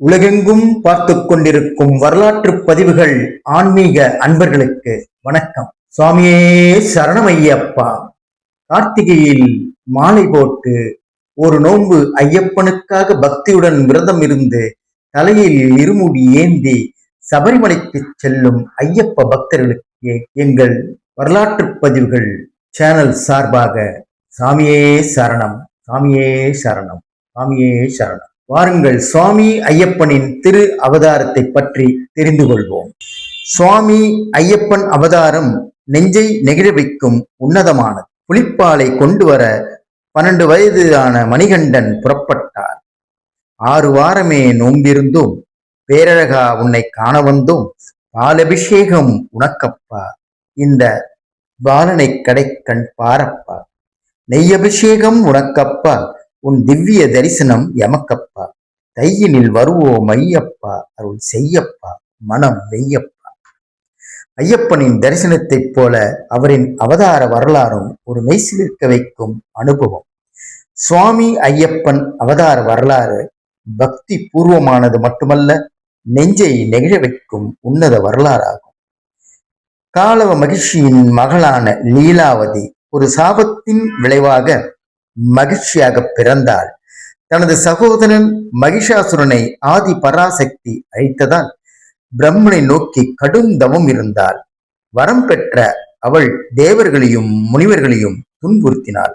உலகெங்கும் பார்த்து கொண்டிருக்கும் வரலாற்று பதிவுகள் ஆன்மீக அன்பர்களுக்கு வணக்கம். சுவாமியே சரணமையப்பா. கார்த்திகையில் மாலை போட்டு ஒரு நோன்பு ஐயப்பனுக்காக பக்தியுடன் விரதம் இருந்து தலையில் இருமுடி ஏந்தி சபரிமலைக்கு செல்லும் ஐயப்ப பக்தர்களுக்கு எங்கள் வரலாற்று பதிவுகள் சேனல் சார்பாக சாமியே சரணம். சாமியே சரணம். சாமியே சரணம். வாருங்கள் சுவாமி ஐயப்பனின் திரு அவதாரத்தை பற்றி தெரிந்து கொள்வோம். சுவாமி ஐயப்பன் அவதாரம் நெஞ்சை நெகிழ வைக்கும் உன்னதமானது. புலிப்பாலை கொண்டு வர பன்னெண்டு வயதான மணிகண்டன் புறப்பட்டார். ஆறு வாரமே நோம்பிருந்தும் பேரழகா உன்னை காண வந்தும் பாலபிஷேகம் உனக்கப்பா இந்த பாலனை கடைக்கண் பாரப்பா. நெய்யபிஷேகம் உனக்கப்பா உன் திவ்ய தரிசனம் எமக்கப்பா. தையினில் வருவோம் ஐயப்பா அருள் செய்யப்பா. மனம் வெய்யப்பா ஐயப்பனின் தரிசனத்தைப் போல அவரின் அவதார வரலாறும் ஒரு மெய்சிலிருக்க வைக்கும் அனுபவம். சுவாமி ஐயப்பன் அவதார வரலாறு பக்தி பூர்வமானது மட்டுமல்ல நெஞ்சை நெகிழ வைக்கும் உன்னத வரலாறாகும். காலவ மகிழ்ச்சியின் மகளான லீலாவதி ஒரு சாபத்தின் விளைவாக மகிழ்ச்சியாக பிறந்தாள். தனது சகோதரன் மகிஷாசுரனை ஆதி பராசக்தி அழித்ததால் பிரம்மனை நோக்கி கடும் தவம் இருந்தாள். வரம் பெற்ற அவள் தேவர்களையும் முனிவர்களையும் துன்புறுத்தினாள்.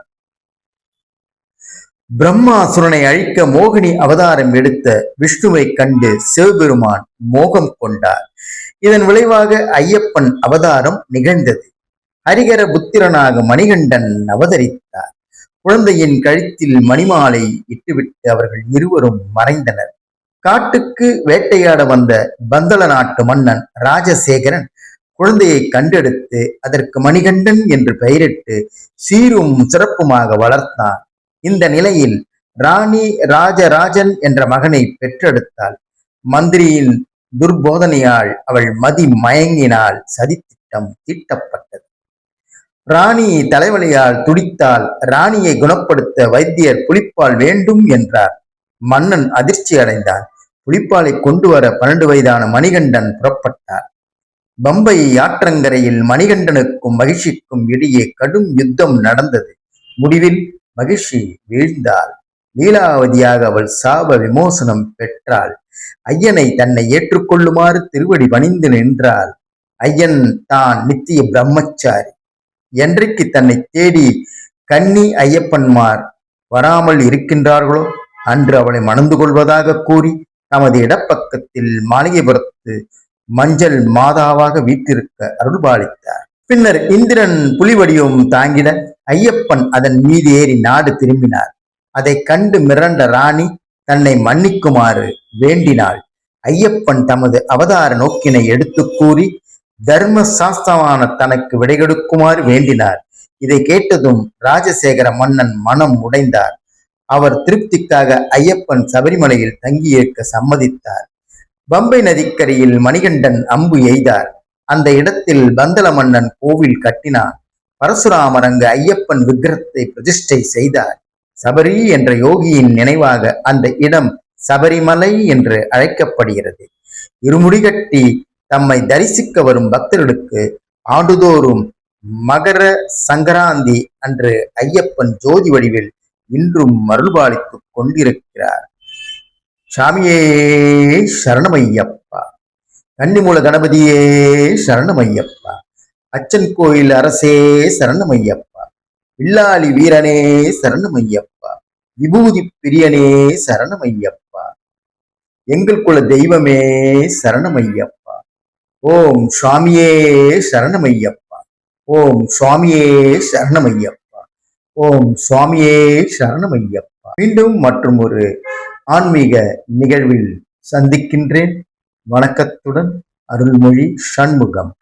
பிரம்மாசுரனை அழிக்க மோகினி அவதாரம் எடுத்த விஷ்ணுவை கண்டு சிவபெருமான் மோகம் கொண்டார். இதன் விளைவாக ஐயப்பன் அவதாரம் நிகழ்ந்தது. ஹரிகர புத்திரனாக மணிகண்டன் அவதரித்தார். குழந்தையின் கழுத்தில் மணிமாலை இட்டுவிட்டு அவர்கள் இருவரும் மறைந்தனர். காட்டுக்கு வேட்டையாட வந்த பந்தள நாட்டு மன்னன் ராஜசேகரன் குழந்தையை கண்டெடுத்து அதற்கு மணிகண்டன் என்று பெயரிட்டு சீரும் சிறப்புமாக வளர்த்தான். இந்த நிலையில் ராணி ராஜராஜன் என்ற மகனை பெற்றெடுத்தாள். மந்திரியின் துர்போதனையால் அவள் மதி மயங்கினால் சதித்திட்டம் தீட்டப்பட்டது. ராணி தலைவலியால் துடித்தால் ராணியை குணப்படுத்த வைத்தியர் புலிப்பால் வேண்டும் என்றார். மன்னன் அதிர்ச்சி அடைந்தார் புலிப்பாலை கொண்டு வர பன்னெண்டு வயதான மணிகண்டன் புறப்பட்டார். பம்பை ஆற்றங்கரையில் மணிகண்டனுக்கும் மகிழ்ச்சிக்கும் இடையே கடும் யுத்தம் நடந்தது. முடிவில் மகிழ்ச்சி வீழ்ந்தாள். லீலாவதியாக அவள் சாப விமோசனம் பெற்றாள். ஐயனை தன்னை ஏற்றுக்கொள்ளுமாறு திருவடி பணிந்து நின்றாள். ஐயன் தான் நித்திய பிரம்மச்சாரி. என்றைக்கு தன்னை தேடி கன்னி ஐயப்பன்மார் வராமல் இருக்கின்றார்களோ அன்று அவளை மணந்து கொள்வதாக கூறி தமது இடப்பக்கத்தில் மாளிகைபுரத்து மஞ்சள் மாதாவாக வீட்டிருக்க அருள்பாலித்தார். பின்னர் இந்திரன் புலிவடியும் தாங்கிட ஐயப்பன் அதன் மீது ஏறி நாடு திரும்பினார். அதை கண்டு மிரண்ட ராணி தன்னை மன்னிக்குமாறு வேண்டினாள். ஐயப்பன் தமது அவதார நோக்கினை எடுத்து கூறி தர்ம சாஸ்திரமான தனக்கு விடைகெடுக்குமாறு வேண்டினார். இதை கேட்டதும் ராஜசேகர மன்னன் மனம் உடைந்தார். அவர் திருப்திக்காக ஐயப்பன் சபரிமலையில் தங்கியிருக்க சம்மதித்தார். பம்பை நதிக்கரையில் மணிகண்டன் அம்பு எய்தார். அந்த இடத்தில் பந்தல மன்னன் கோவில் கட்டினான். பரசுராமர் அங்கு ஐயப்பன் விக்கிரத்தை பிரதிஷ்டை செய்தார். சபரி என்ற யோகியின் நினைவாக அந்த இடம் சபரிமலை என்று அழைக்கப்படுகிறது. இருமுடிகட்டி தம்மை தரிசிக்க வரும் பக்தர்களுக்கு ஆண்டுதோறும் மகர சங்கராந்தி அன்று ஐயப்பன் ஜோதி வடிவில் இன்றும் மருள்பாலித்துக் கொண்டிருக்கிறார். சாமியே சரணமையப்பா. கன்னிமூல கணபதியே சரணமையப்பா. அச்சன் கோயில் அரசே சரணமையப்பா. வில்லாளி வீரனே சரணமையப்பா. விபூதி பிரியனே சரணமையப்பா. எங்கள் குல தெய்வமே சரணமையப்பா. ஓம் சுவாமியே சரணமையப்பா. ஓம் சுவாமியே சரணமையப்பா. ஓம் சுவாமியே சரணமையப்பா. மீண்டும் மற்றும் ஒரு ஆன்மீக நிகழ்வில் சந்திக்கின்றேன். வணக்கத்துடன் அருள்மொழி சண்முகம்.